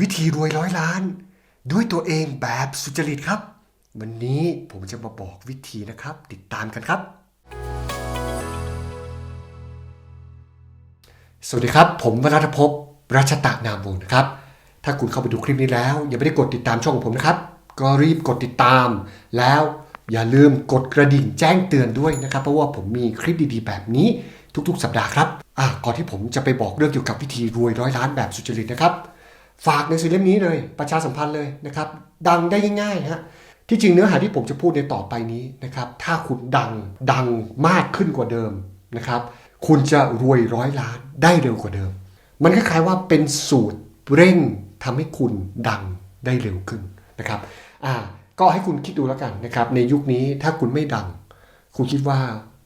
วิธีรวยร้อยล้าน ด้วยตัวเองแบบสุจริตครับ วันนี้ผมจะมาบอกวิธีนะครับ ติดตามกันครับ สวัสดีครับ ผมวรัตภพรัชตะนามวงศ์นะครับ ถ้าคุณเข้าไปดูคลิปนี้แล้ว ยังไม่ได้กดติดตามช่องของผมนะครับ ก็รีบกดติดตาม แล้วอย่าลืมกดกระดิ่งแจ้งเตือนด้วยนะครับ เพราะว่าผมมีคลิปดีๆ แบบนี้ทุกๆ สัปดาห์ครับอะก่อนที่ผมจะไปบอกเรื่องเกี่ยวกับวิธีรวยร้อยล้านแบบสุจริตนะครับ ฝากหนังสือเล่มนี้เลย ประชาสัมพันธ์เลยนะครับ ดังได้ง่ายๆฮะที่จริงเนื้อหาที่ผมจะพูดในต่อไปนี้นะครับถ้าคุณดังดังมากขึ้นกว่าเดิมนะครับ คุณจะรวยร้อยล้านได้เร็วกว่าเดิม มันคล้ายๆว่าเป็นสูตรเร่งทำให้คุณดังได้เร็วขึ้นนะครับอ่าก็ให้คุณคิดดูแล้วกันนะครับ ในยุคนี้ถ้าคุณไม่ดัง คุณคิดว่า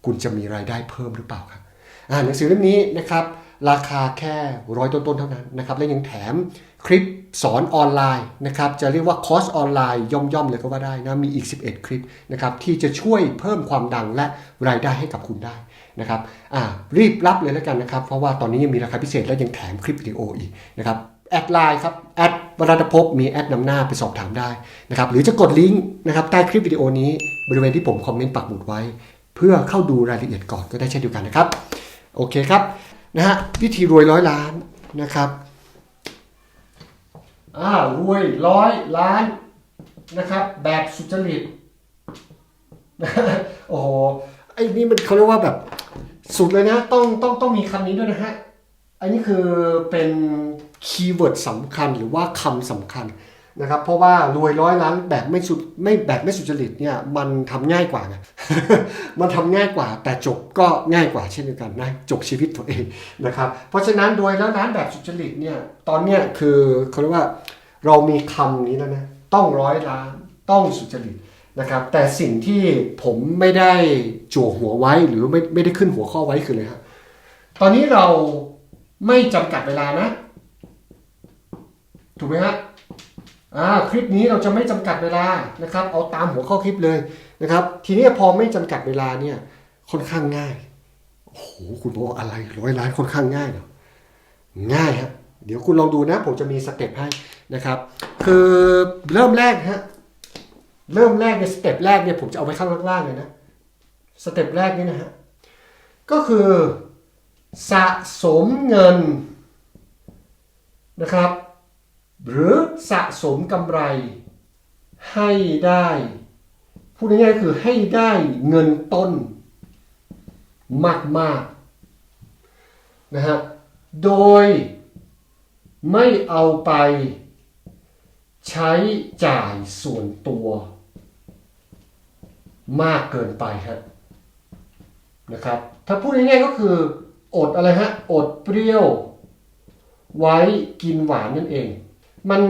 คุณจะมีรายได้เพิ่มหรือเปล่าครับอ่าหนังสือเล่มนี้นะครับ ราคาแค่ร้อยต้นๆเท่านั้นนะครับและยังแถม คลิปสอนออนไลน์นะครับจะเรียกว่าคอร์สออนไลน์ย่อมๆเลยก็ว่าได้นะมีอีก 11 คลิปนะครับที่จะช่วยเพิ่มความดังและรายได้ให้กับคุณได้นะครับอ่ารีบรับเลยแล้วกันนะครับ เพราะว่าตอนนี้ยังมีราคาพิเศษและยังแถมคลิปวิดีโออีกนะครับแอดไลน์ครับแอดวรัตภพมีแอดนำหน้าไปสอบถามได้นะครับหรือจะกดลิงก์นะครับใต้คลิปวิดีโอนี้บริเวณที่ผมคอมเมนต์ปักหมุดไว้ เพื่อเข้าดูรายละเอียดก่อนก็ได้เช่นเดียวกันนะครับ โอเคครับนะฮะวิธีรวยร้อยล้านนะครับ อ่ารวยร้อยล้านนะครับ แบบสุจริตโอ้โหไอ้นี่มันเขาเรียกว่าแบบสุดเลยนะ ต้องต้องต้องมีคำนี้ด้วยนะฮะอันนี้คือเป็นคีย์เวิร์ดสำคัญหรือว่าคำสำคัญ นะครับเพราะว่ารวยร้อยล้านแบบไม่สุดไม่แบบไม่สุจริตเนี่ยมันทำง่ายกว่าไงมันทำง่ายกว่า แต่จบก็ง่ายกว่าเช่นเดียวกันนะจบชีวิตตัวเองนะครับเพราะฉะนั้นรวยร้อยล้านแบบสุจริตเนี่ยตอนเนี้ยคือเขาเรียกว่าเรามีคำนี้แล้วนะต้องร้อยล้านต้องสุจริตนะครับแต่สิ่งที่ผมไม่ได้จั่วหัวไว้หรือไม่ไม่ได้ขึ้นหัวข้อไว้คือเลยครับตอนนี้เราไม่จำกัดเวลานะถูกไหมฮะ อ่าคลิปนี้เราจะไม่จำกัดเวลานะครับ เอาตามหัวข้อคลิปเลยนะครับ ทีนี้พอไม่จำกัดเวลาเนี่ยค่อนข้างง่ายโอ้โหคุณบอกอะไรร้อยล้านค่อนข้างง่ายเหรอง่ายครับเดี๋ยวคุณลองดูนะ ผมจะมีสเต็ปให้นะครับ คือเริ่มแรกฮะเริ่มแรกในสเต็ปแรกเนี่ยผมจะเอาไว้ข้างล่างเลยนะสเต็ปแรกนี่นะฮะก็คือสะสมเงินนะครับ หรือสะสมกำไรให้ได้ พูดง่ายๆคือให้ได้เงินต้นมากๆนะฮะโดยไม่เอาไปใช้จ่ายส่วนตัวมากเกินไปฮะนะครับ ถ้าพูดง่ายๆก็คือ อดอะไรฮะ อดเปรี้ยว ไว้กินหวานนั่นเอง มัน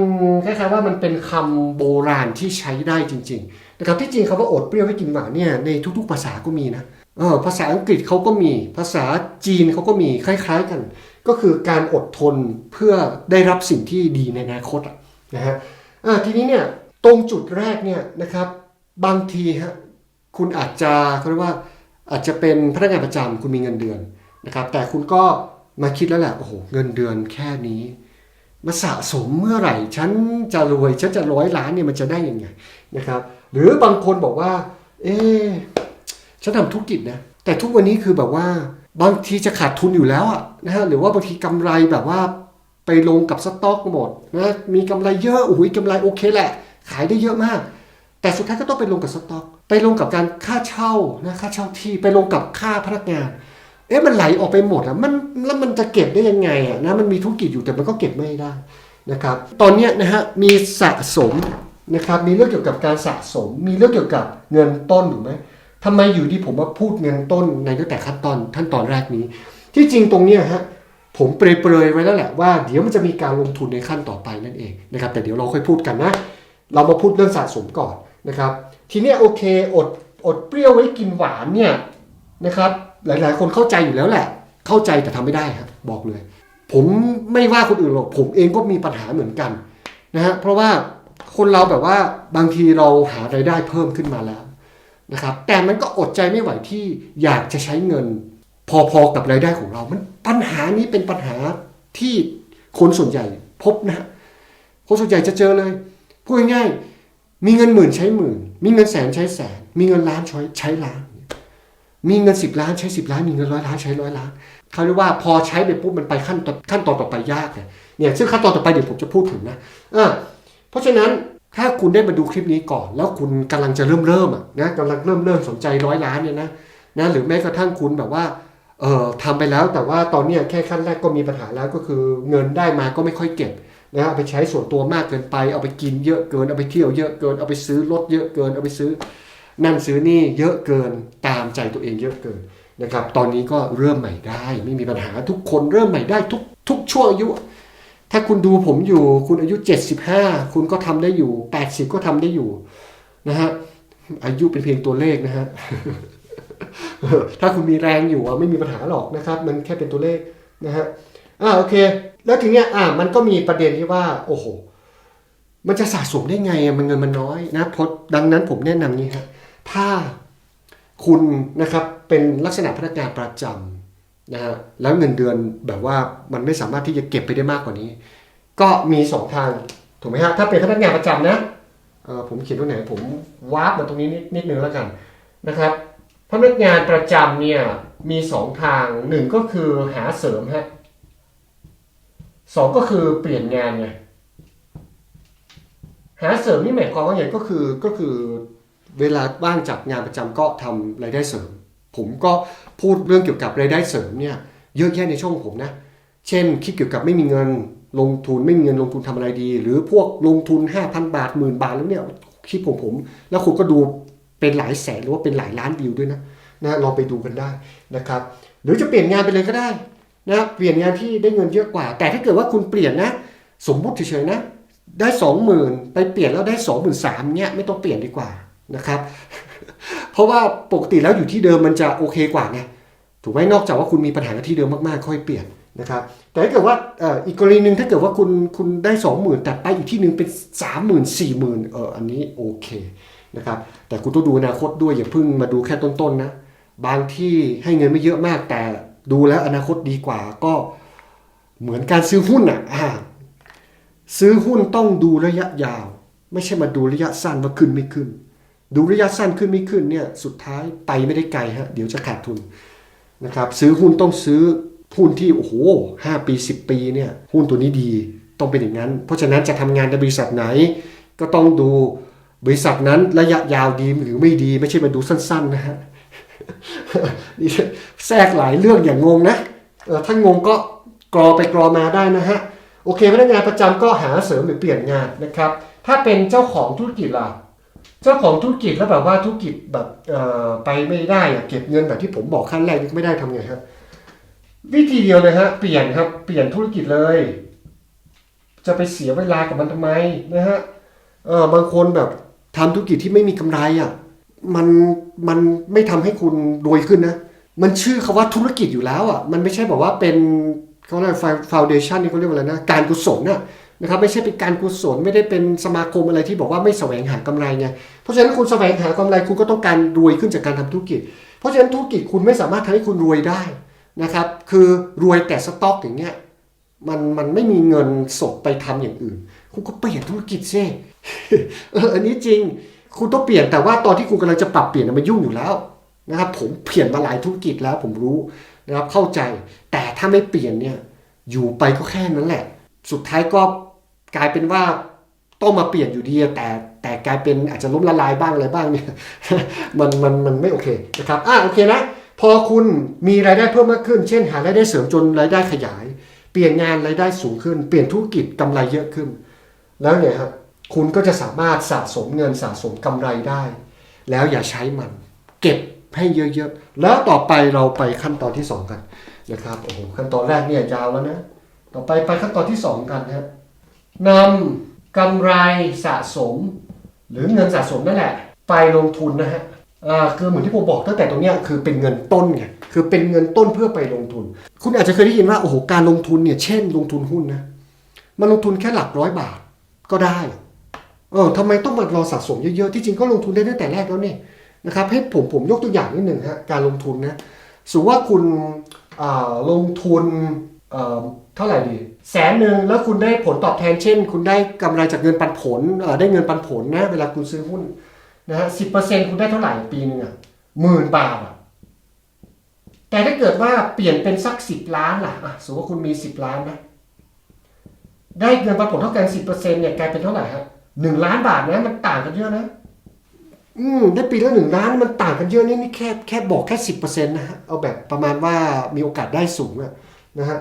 คล้ายๆว่ามันเป็นคำโบราณที่ใช้ได้จริงๆนะครับที่จริงคำว่าอดเปรี้ยวไว้กินหวานเนี่ยในทุก ๆ ภาษาก็มีนะเออภาษาอังกฤษเขาก็มี ภาษาจีนเขาก็มีคล้าย ๆกัน ก็คือการอดทนเพื่อได้รับสิ่งที่ดีในอนาคตอะนะฮะทีนี้เนี่ยตรงจุดแรกเนี่ยนะครับบางทีฮะคุณอาจจะเขาเรียกว่าอาจจะเป็นพนักงานประจำคุณมีเงินเดือนนะครับแต่คุณก็มาคิดแล้วแหละโอ้โหเงินเดือนแค่นี้ มาสะสมเมื่อไหร่ ฉันจะรวย ฉันจะร้อยล้านเนี่ยมันจะได้ยังไงนะครับ หรือบางคนบอกว่า เอ๊ฉันทำธุรกิจนะ แต่ทุกวันนี้คือแบบว่า บางทีจะขาดทุนอยู่แล้วอะนะฮะหรือว่าบางทีกำไรแบบว่าไปลงกับสต็อกหมดนะมีกำไรเยอะโอ้โหกำไรโอเคแหละ ขายได้เยอะมาก แต่สุดท้ายก็ต้องไปลงกับสต็อก ไปลงกับการค่าเช่านะค่าเช่าที่ไปลงกับค่าพนักงาน อ๊ะมันไหลออกไปหมดอะมันแล้วมันจะเก็บได้ยังไงอะนะมันมีธุรกิจอยู่แต่มันก็เก็บไม่ได้นะครับ ตอนนี้นะฮะมีสะสมนะครับมีเรื่องเกี่ยวกับการสะสม มีเรื่องเกี่ยวกับเงินต้นถูกไหมทำไมอยู่ดีผมมาพูดเงินต้นในตั้งแต่ขั้นตอนขั้นตอนแรกนี้ ที่จริงตรงเนี้ยฮะผมเปรยๆไว้แล้วแหละว่าเดี๋ยวมันจะมีการลงทุนในขั้นต่อไปนั่นเองนะครับแต่เดี๋ยวเราค่อยพูดกันนะเรามาพูดเรื่องสะสมก่อนนะครับ ทีนี้โอเคอดอดเปรี้ยวไว้กินหวานเนี่ยนะครับ หลาย ๆ คนเข้าใจอยู่แล้วแหละ เข้าใจแต่ทำไม่ได้ครับบอกเลย ผมไม่ว่าคนอื่นหรอกผมเองก็มีปัญหาเหมือนกันนะฮะเพราะว่าคนเราแบบว่าบางทีเราหารายได้เพิ่มขึ้นมาแล้วนะครับแต่มันก็อดใจไม่ไหวที่อยากจะใช้เงิน พอๆกับรายได้ของเรา มันปัญหานี้เป็นปัญหาที่คนส่วนใหญ่พบนะฮะคนส่วนใหญ่จะเจอเลยพูดง่ายๆมีเงินหมื่นใช้หมื่น มีเงินแสนใช้แสน มีเงินล้านใช้ใช้ล้าน มีเงินสิบล้านใช้สิบล้าน มีเงินร้อยล้านใช้ร้อยล้านเขาเรียกว่าพอใช้ไปปุ๊บมันไปขั้นตอขั้นตอนต่อไปยากเนี่ยเนี่ยซึ่งขั้นตอนต่อไปเดี๋ยวผมจะพูดถึงนะอ่าเพราะฉะนั้นถ้าคุณได้มาดูคลิปนี้ก่อน แล้วคุณกำลังจะเริ่มเริ่มอะนะกำลังเริ่มเริ่มสนใจร้อยล้านเนี่ยนะนะหรือแม้กระทั่งคุณแบบว่าเอ่อทำไปแล้วแต่ว่าตอนนี้แค่ขั้นแรกก็มีปัญหาแล้วก็คือเงินได้มาก็ไม่ค่อยเก็บนะเอาไปใช้ส่วนตัวมากเกินไป เอาไปกินเยอะเกินเอาไปเที่ยวเยอะเกินเอาไปซื้อรถเยอะเกินเอาไปซื้อ นั่นซื้อนี่เยอะเกินตามใจตัวเองเยอะเกินนะครับตอนนี้ก็เริ่มใหม่ได้ ไม่มีปัญหาทุกคนเริ่มใหม่ได้ทุกทุกช่วงอายุ ถ้าคุณดูผมอยู่คุณอายุ 75 คุณก็ทำได้อยู่ 80 ก็ทำได้อยู่นะฮะอายุเป็นเพียงตัวเลขนะฮะถ้าคุณมีแรงอยู่ไม่มีปัญหาหรอกนะครับ มันแค่เป็นตัวเลขนะฮะอ่าโอเค แล้วทีเนี้ยอ่ามันก็มีประเด็นที่ว่าโอ้โหมันจะสะสมได้ไงมันเงินมันน้อยนะเพราะดังนั้นผมแนะนำนี้ครับ ถ้าคุณนะครับเป็นลักษณะพนักงานประจำนะฮะแล้วเงินเดือนแบบว่ามันไม่สามารถที่จะเก็บไปได้มากกว่านี้ ก็มีสองทางถูกไหมฮะถ้าเป็นพนักงานประจำนะเออผมเขียนตรงไหนผมวาร์ปมาตรงนี้นิดนิดนึงแล้วกันนะครับพนักงานประจำเนี่ยมีสองทางหนึ่งก็คือหาเสริมฮะสองก็คือเปลี่ยนงานไงหาเสริมนี่หมายความว่าไงก็คือก็คือ เวลาว่างจากงานประจำก็ทำรายได้เสริม ผมก็พูดเรื่องเกี่ยวกับรายได้เสริมเนี่ยเยอะแยะในช่องผมนะ เช่นคิดเกี่ยวกับไม่มีเงินลงทุนไม่มีเงินลงทุนทำอะไรดี หรือพวกลงทุน 5,000 บาทหมื่นบาทแล้วเนี่ยคลิปผมผม แล้วคุณก็ดูเป็นหลายแสนหรือว่าเป็นหลายล้านวิวด้วยนะนะลองไปดูกันได้นะครับ หรือจะเปลี่ยนงานไปเลยก็ได้นะเปลี่ยนงานที่ได้เงินเยอะกว่า แต่ถ้าเกิดว่าคุณเปลี่ยนนะ สมมุติเฉยๆนะ ได้สองหมื่นไปเปลี่ยนแล้วได้สองหมื่นสามเนี่ยไม่ต้องเปลี่ยนดีกว่า นะครับ เพราะว่าปกติแล้วอยู่ที่เดิมมันจะโอเคกว่าไงถูกไหมนอกจากว่าคุณมีปัญหากับที่เดิมมากๆ ค่อยเปลี่ยนนะครับแต่ถ้าเกิดว่าอีกกรณีหนึ่งถ้าเกิดว่าคุณคุณได้สองหมื่นแต่ไปอีกที่หนึ่งเป็นสามหมื่นสี่หมื่นเอออันนี้โอเคนะครับแต่คุณต้องดูอนาคตด้วยอย่าเพิ่งมาดูแค่ต้นๆนะบางที่ให้เงินไม่เยอะมากแต่ดูแล้วอนาคตดีกว่าก็เหมือนการซื้อหุ้นอะซื้อหุ้นต้องดูระยะยาว ไม่ใช่มาดูระยะสั้นว่าขึ้นไม่ขึ้น ดูระยะสั้นขึ้นไม่ขึ้นเนี่ยสุดท้ายไปไม่ได้ไกลฮะเดี๋ยวจะขาดทุนนะครับซื้อหุ้นต้องซื้อหุ้นที่โอ้โหห้าปีสิบปีเนี่ยหุ้นตัวนี้ดีต้องเป็นอย่างนั้น เพราะฉะนั้นจะทำงานในบริษัทไหน ก็ต้องดูบริษัทนั้นระยะยาวดีหรือไม่ดี ไม่ใช่มาดูสั้นๆนะฮะนี่แทรกหลายเรื่องอย่างงงนะเออถ้างงก็กรอไปกรอมาได้นะฮะโอเคพนักงานประจำก็หาเสริมหรือเปลี่ยนงานนะครับ ถ้าเป็นเจ้าของธุรกิจล่ะ เจ้าของธุรกิจแล้วแบบว่าธุรกิจแบบไปไม่ได้อะเก็บเงินแบบที่ผมบอกขั้นแรกนี่ไม่ได้ทำไงครับวิธีเดียวเลยฮะเปลี่ยนครับ เปลี่ยนธุรกิจเลย จะไปเสียเวลากับมันทำไมนะฮะเออบางคนแบบทำธุรกิจที่ไม่มีกำไรอะมันมันไม่ทำให้คุณรวยขึ้นนะ มันชื่อคาว่าธุรกิจอยู่แล้วอะมันไม่ใช่แบบว่าเป็นเขาเรียกฟาวเดชันนี่เขาเรียกว่าอะไรนะ การกุศลน่ะ นะครับไม่ใช่เป็นการกุศลไม่ได้เป็นสมาคมอะไรที่บอกว่าไม่แสวงหากำไรไงเพราะฉะนั้นคุณแสวงหากำไรคุณก็ต้องการรวยขึ้นจากการทำธุรกิจ เพราะฉะนั้นธุรกิจคุณไม่สามารถทำให้คุณรวยได้นะครับ คือรวยแต่สต็อกอย่างเงี้ยมันมันไม่มีเงินสดไปทำอย่างอื่น คุณก็เปลี่ยนธุรกิจซิเอออันนี้จริง คุณต้องเปลี่ยนแต่ว่าตอนที่คุณกำลังจะปรับเปลี่ยนมันยุ่งอยู่แล้วนะครับ ผมเปลี่ยนมาหลายธุรกิจแล้วผมรู้นะครับเข้าใจ แต่ถ้าไม่เปลี่ยนเนี่ยอยู่ไปก็แค่นั้นแหละ สุดท้ายก็ กลายเป็นว่าต้องมาเปลี่ยนอยู่ดีแต่แต่กลายเป็นอาจจะล้มละลายบ้างอะไรบ้างเนี่ยมันมันมันไม่โอเคนะครับอะโอเคนะพอคุณมีรายได้เพิ่มมากขึ้น เช่น หารายได้เสริมจนรายได้ขยาย เปลี่ยนงานรายได้สูงขึ้น เปลี่ยนธุรกิจกำไรเยอะขึ้น แล้วเนี่ยครับคุณก็จะสามารถสะสมเงินสะสมกำไรได้ แล้วอย่าใช้มัน เก็บให้เยอะๆแล้วต่อไปเราไปขั้นตอนที่สองกันนะครับโอ้โหขั้นตอนแรกเนี่ยยาวแล้วนะต่อไปไปขั้นตอนที่สองกันนะ นำกำไรสะสม หรือเงินสะสมนั่นแหละ ไปลงทุนนะฮะอ่าคือเหมือนที่ผมบอกตั้งแต่ตรงนี้คือเป็นเงินต้นไงคือเป็นเงินต้นเพื่อไปลงทุน คุณอาจจะเคยได้ยินว่าโอ้โหการลงทุนเนี่ยเช่น ลงทุนหุ้นนะมันลงทุนแค่หลักร้อยบาทก็ได้เออทำไมต้องมารอสะสมเยอะๆ ที่จริงก็ลงทุนได้ตั้งแต่แรกแล้วเนี่ยนะครับให้ผมผมยกตัวอย่างนิดหนึ่งฮะการลงทุนนะสมมติว่าคุณอ่าลงทุนเอ่อเท่าไหร่ดี แสนหนึ่งแล้วคุณได้ผลตอบแทนเช่น คุณได้กำไรจากเงินปันผลได้เงินปันผลนะเวลาคุณซื้อหุ้นนะฮะสิบเปอร์เซ็นคุณได้เท่าไหร่ปีหนึ่งอะหมื่นบาทอะแต่ถ้าเกิดว่าเปลี่ยนเป็นสักสิบล้านล่ะอะสมมติว่าคุณมีสิบล้านนะได้เงินปันผลเท่ากันสิบเปอร์เซ็นเนี่ยกลายเป็นเท่าไหร่ฮะหนึ่งล้านบาทนะมันต่างกันเยอะนะ อืมได้ปีละหนึ่งล้านมันต่างกันเยอะนี่นี่แค่แค่บอกแค่สิบเปอร์เซ็นต์นะฮะเอาแบบประมาณว่ามีโอกาสได้สูงอะนะฮะ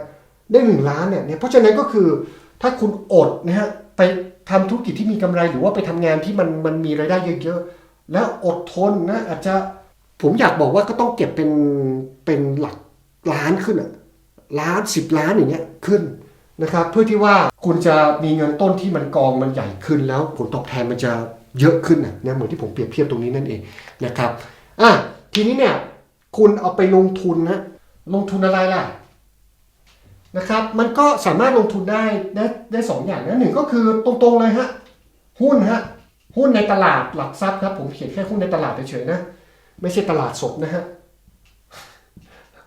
ได้หนึ่งล้านเนี่ยเพราะฉะนั้นก็คือถ้าคุณอดนะฮะไปทำธุรกิจที่มีกำไรหรือว่าไปทำงานที่มันมันมีรายได้เยอะๆ แล้วอดทนนะอาจจะผมอยากบอกว่าก็ต้องเก็บเป็นเป็นหลักล้านขึ้นอะล้านสิบล้านอย่างเงี้ยขึ้นนะครับเพื่อที่ว่าคุณจะมีเงินต้นที่มันกองมันใหญ่ขึ้นแล้วผลตอบแทนมันจะเยอะขึ้นนะเนี่ยเหมือนที่ผมเปรียบเทียบตรงนี้นั่นเองนะครับอะทีนี้เนี่ยคุณเอาไปลงทุนนะลงทุนอะไรล่ะ นะครับมันก็สามารถลงทุนได้ได้ได้สองอย่างนะหนึ่งก็คือตรงๆเลยฮะหุ้นฮะหุ้นในตลาดหลักทรัพย์ครับผมเขียนแค่หุ้นในตลาดเฉยๆนะไม่ใช่ตลาดสดนะฮะ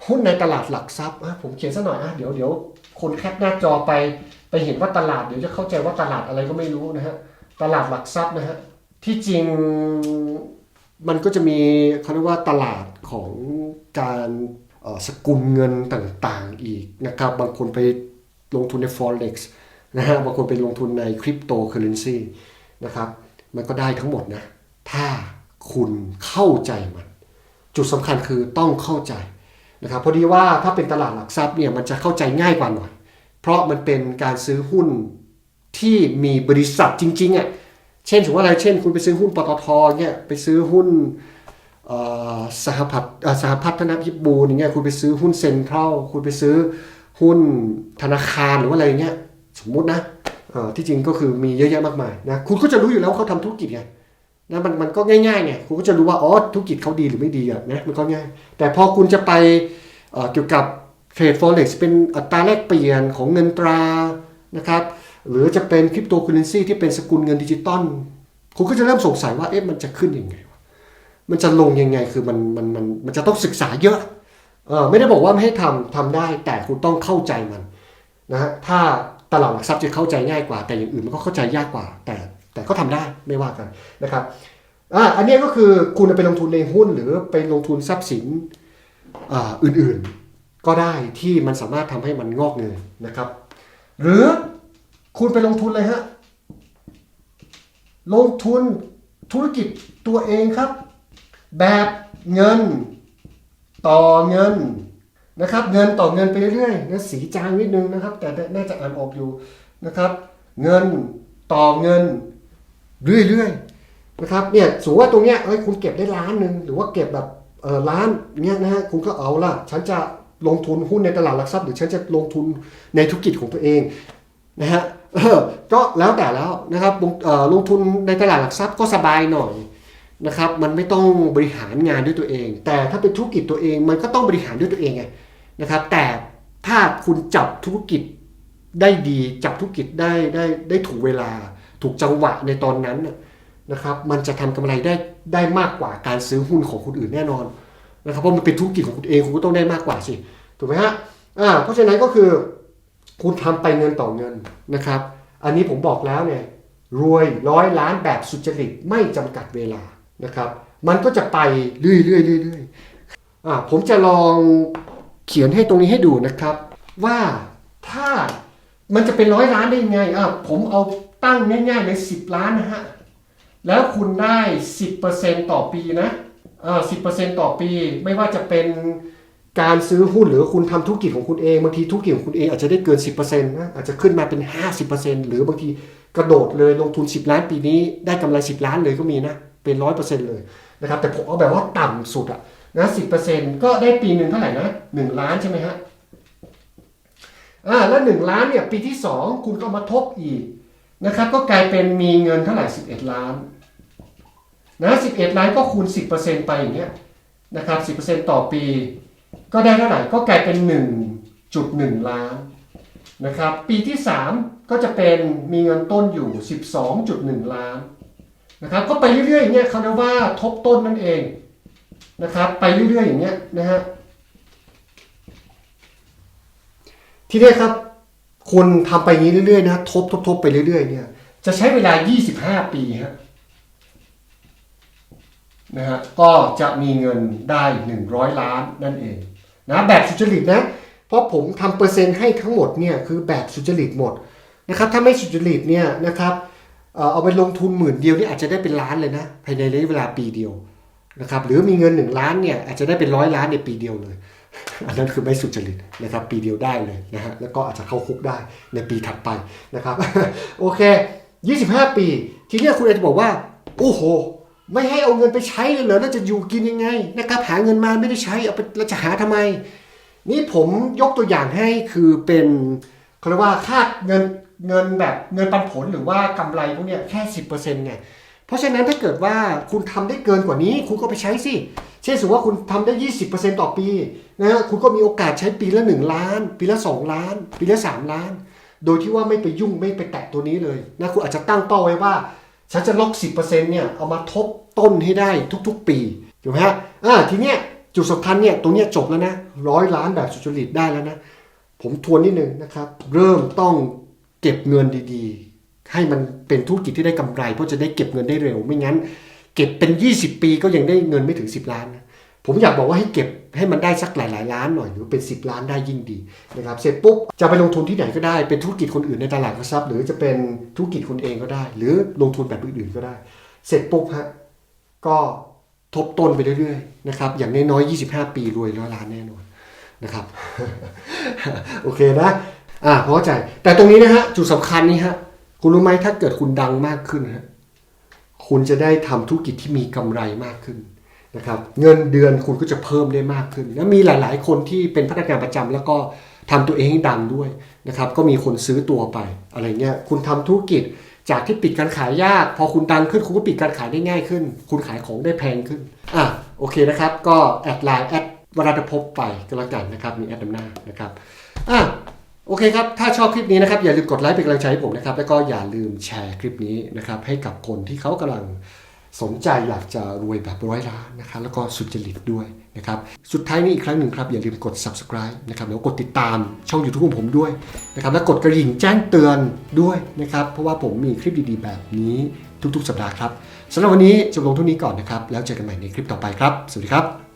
หุ้นในตลาดหลักทรัพย์อะผมเขียนซะหน่อยอะเดี๋ยวเดี๋ยวคนแคปหน้าจอไปไปเห็นว่าตลาดเดี๋ยวจะเข้าใจว่าตลาดอะไรก็ไม่รู้นะฮะตลาดหลักทรัพย์นะฮะที่จริงมันก็จะมีเขาเรียกว่าตลาดของการ สกุลเงินต่างๆอีกนะครับ บางคนไปลงทุนใน forex นะฮะบางคนไปลงทุนในคริปโตเคอเรนซีนะครับ มันก็ได้ทั้งหมดนะ ถ้าคุณเข้าใจมัน จุดสำคัญคือต้องเข้าใจนะครับพอดีว่าถ้าเป็นตลาดหลักทรัพย์เนี่ยมันจะเข้าใจง่ายกว่าหน่อย เพราะมันเป็นการซื้อหุ้นที่มีบริษัทจริงๆอะเช่นสมมติว่าอะไรเช่น คุณไปซื้อหุ้นปตทเนี่ยไปซื้อหุ้น สหพัฒน์เอ่อสหพัฒนพิบูลอย่างเงี้ยคุณไปซื้อหุ้นเซ็นทรัลคุณไปซื้อหุ้นธนาคารหรือว่าอะไรเงี้ยสมมุตินะที่จริงก็คือมีเยอะแยะมากมายนะคุณก็จะรู้อยู่แล้วว่าเขาทำธุรกิจไงนะมันมันก็ง่ายๆไงคุณก็จะรู้ว่าอ๋อธุรกิจเขาดีหรือไม่ดีอะนะมันก็ง่าย แต่พอคุณจะไปเกี่ยวกับเทรด forex เป็นอัตราแลกเปลี่ยนของเงินตรานะครับหรือจะเป็นคริปโตเคอเรนซีที่เป็นสกุลเงินดิจิตอลคุณก็จะเริ่มสงสัยว่าเอ๊ะมันจะขึ้นยังไงวะ มันจะลงยังไงคือมันมันมันมันจะต้องศึกษาเยอะเออไม่ได้บอกว่าไม่ให้ทำทำได้แต่คุณต้องเข้าใจมันนะฮะถ้าตลาดหลักทรัพย์จะเข้าใจง่ายกว่า แต่อย่างอื่นมันก็เข้าใจยากกว่า แต่แต่ก็ทำได้ไม่ว่ากันนะครับอ่าอันนี้ก็คือคุณไปลงทุนในหุ้นหรือไปลงทุนทรัพย์สินอ่าอื่นๆ ก็ได้ที่มันสามารถทำให้มันงอกเงยนะครับ หรือคุณไปลงทุนเลยฮะลงทุนธุรกิจตัวเองครับ แบบเงินต่อเงินนะครับ เงินต่อเงินไปเรื่อยๆนะสีจางนิดนึงนะครับ แต่น่าจะอ่านออกอยู่นะครับ เงินต่อเงินเรื่อยๆนะครับเนี่ยสมมติว่าตรงเนี้ยเอ้ยคุณเก็บได้ล้านหนึ่งหรือว่าเก็บแบบเออล้านเนี้ยนะฮะคุณก็เอาล่ะ ฉันจะลงทุนหุ้นในตลาดหลักทรัพย์หรือฉันจะลงทุนในธุรกิจของตัวเองนะฮะก็แล้วแต่แล้วนะครับเออลงทุนในตลาดหลักทรัพย์ก็สบายหน่อย นะครับมันไม่ต้องบริหารงานด้วยตัวเอง แต่ถ้าเป็นธุรกิจตัวเองมันก็ต้องบริหารด้วยตัวเองไงนะครับ แต่ถ้าคุณจับธุรกิจได้ดีจับธุรกิจได้ได้ได้ถูกเวลา ถูกจังหวะในตอนนั้นนะครับมันจะทำกำไรได้ได้มากกว่าการซื้อหุ้นของคนอื่นแน่นอนนะครับเพราะมันเป็นธุรกิจของคุณเองคุณก็ต้องได้มากกว่าสิถูกไหมฮะอ่าเพราะฉะนั้นก็คือ คุณทำไปเงินต่อเงินนะครับ อันนี้ผมบอกแล้วเนี่ยรวยร้อยล้านแบบสุจริตไม่จำกัดเวลา นะครับ มันก็จะไปเรื่อยๆเรื่อยๆอ่าผมจะลองเขียนให้ตรงนี้ให้ดูนะครับ ว่าถ้ามันจะเป็นร้อยล้านได้ยังไงอะผมเอาตั้งง่ายๆเลยสิบล้านนะฮะแล้วคุณได้10%ต่อปีนะอ่า10%ต่อปี ไม่ว่าจะเป็นการซื้อหุ้นหรือคุณทำธุรกิจของคุณเองบางทีธุรกิจของคุณเองอาจจะได้เกิน 10%นะอาจจะขึ้นมาเป็น 50%หรือบางทีกระโดดเลยลงทุน 10 ล้านปีนี้ได้กำไร 10 ล้านเลยก็มีนะ เป็น100%เลยนะครับแต่ผมเอาแบบว่าต่ำสุดอะนะ10%ก็ได้ปีหนึ่งเท่าไหร่นะ1ล้านใช่ไหมฮะอ่าแล้ว1ล้านเนี่ยปีที่2คุณก็มาทบอีกนะครับก็กลายเป็นมีเงินเท่าไหร่11ล้านนะ11ล้านก็คูณ10%ไปอย่างเงี้ยนะครับ10%ต่อปี ก็ได้เท่าไหร่ก็กลายเป็น1.1ล้านนะครับปีที่3ก็จะเป็นมีเงินต้นอยู่ 12.1 ล้าน นะครับก็ไปเรื่อยๆอย่างเงี้ยเขารียกว่าทบต้นนั่นเองนะครับ ไปเรื่อยๆอย่างเงี้ยนะฮะทีนี้ครับคุณทำไปอย่างนี้เรื่อยๆนะทบทบทบไปเรื่อยๆ เนี่ย จะใช้เวลา 25 ปีฮะนะฮะก็จะมีเงินได้ 100 ล้านนั่นเองนะแบบสุจริตนะ เพราะผมทำเปอร์เซ็นต์ให้ทั้งหมดเนี่ยคือแบบสุจริตหมดนะครับถ้าไม่สุจริตเนี่ยนะครับ เอาไปลงทุนหมื่นเดียวนี่อาจจะได้เป็นล้านเลยนะภายในระยะเวลาปีเดียวนะครับหรือมีเงิน 1 ล้านเนี่ยอาจจะได้เป็นร้อยล้านในปีเดียวเลย อันนั้นคือไม่สุจริตนะครับปีเดียวได้เลยนะฮะแล้วก็อาจจะเข้าคุกได้ในปีถัดไปนะครับโอเค 25 ปี ทีนี้คุณอาจจะบอกว่าโอ้โห ไม่ให้เอาเงินไปใช้เลยเหรอแล้วจะอยู่กินยังไงนะครับหาเงินมาไม่ได้ใช้เอาไปแล้วจะหาทำไม นี่ผมยกตัวอย่างให้คือเป็นเขาเรียกว่าค่าเงิน เงินแบบเงินปันผลหรือว่ากำไรพวกเนี้ยแค่สิบเปอร์เซ็นต์ไงเพราะฉะนั้นถ้าเกิดว่าคุณทำได้เกินกว่านี้ คุณก็ไปใช้สิ เช่นสมมติว่าคุณทำได้ยี่สิบเปอร์เซ็นต์ต่อปีนะฮะคุณก็มีโอกาสใช้ปีละหนึ่งล้าน ปีละสองล้าน ปีละสามล้าน โดยที่ว่าไม่ไปยุ่งไม่ไปแตะตัวนี้เลยนะคุณอาจจะตั้งเป้าไว้ว่า ฉันจะล็อกสิบเปอร์เซ็นต์เนี่ยเอามาทบต้นให้ได้ทุกๆ ปีถูกไหมฮะอ่าทีเนี้ยจุดสำคัญเนี่ยตรงเนี้ยจบแล้วนะร้อยล้านแบบสุจริตได้แล้วนะผมทวนนิดนึงนะครับ เริ่มต้อง เก็บเงินดีๆ ให้มันเป็นธุรกิจที่ได้กำไร เพราะจะได้เก็บเงินได้เร็ว ไม่งั้น เก็บเป็น 20 ปีก็ยังได้เงินไม่ถึง 10 ล้านนะผมอยากบอกว่าให้เก็บให้มันได้สักหลาย ๆ ล้านหน่อยหรือเป็น 10 ล้านได้ยิ่งดีนะครับเสร็จปุ๊บจะไปลงทุนที่ไหนก็ได้เป็นธุรกิจคนอื่นในตลาดหลักทรัพย์ หรือจะเป็นธุรกิจคุณเองก็ได้ หรือลงทุนแบบอื่นๆก็ได้ เสร็จปุ๊บฮะก็ทบต้นไปเรื่อยๆนะครับอย่างน้อยๆ25 ปีรวยร้อยล้านแน่นอนนะครับโอเคนะ อ่าพอใจ แต่ตรงนี้นะฮะจุดสำคัญนี่ฮะคุณรู้ไหมถ้าเกิดคุณดังมากขึ้นฮะคุณจะได้ทำธุรกิจที่มีกำไรมากขึ้นนะครับเงินเดือนคุณก็จะเพิ่มได้มากขึ้น แล้วมีหลาย ๆ คนที่เป็นพนักงานประจำแล้วก็ทำตัวเองให้ดังด้วยนะครับก็มีคนซื้อตัวไปอะไรเงี้ยคุณทำธุรกิจจากที่ปิดการขายยาก พอคุณดังขึ้นคุณก็ปิดการขายได้ง่ายขึ้น คุณขายของได้แพงขึ้นอะโอเคนะครับ ก็แอดไลน์แอดวรัตภพไปก็แล้วกันนะครับมีแอดนำหน้านะครับอะ โอเคครับ ถ้าชอบคลิปนี้นะครับ อย่าลืมกดไลค์เป็นกำลังใจให้ผมนะครับ แล้วก็อย่าลืมแชร์คลิปนี้นะครับ ให้กับคนที่เขากำลังสนใจอยากจะรวยแบบร้อยล้านนะครับ แล้วก็สุจริตด้วยนะครับ สุดท้ายนี้อีกครั้งหนึ่งครับ อย่าลืมกด subscribe นะครับ แล้วกดติดตามช่อง YouTube ของผมด้วยนะครับ และกดกระดิ่งแจ้งเตือนด้วยนะครับ เพราะว่าผมมีคลิปดีๆ แบบนี้ทุกๆ สัปดาห์ครับสำหรับวันนี้จบลงเท่านี้ก่อนนะครับ แล้วเจอกันใหม่ในคลิปต่อไปครับ สวัสดีครับ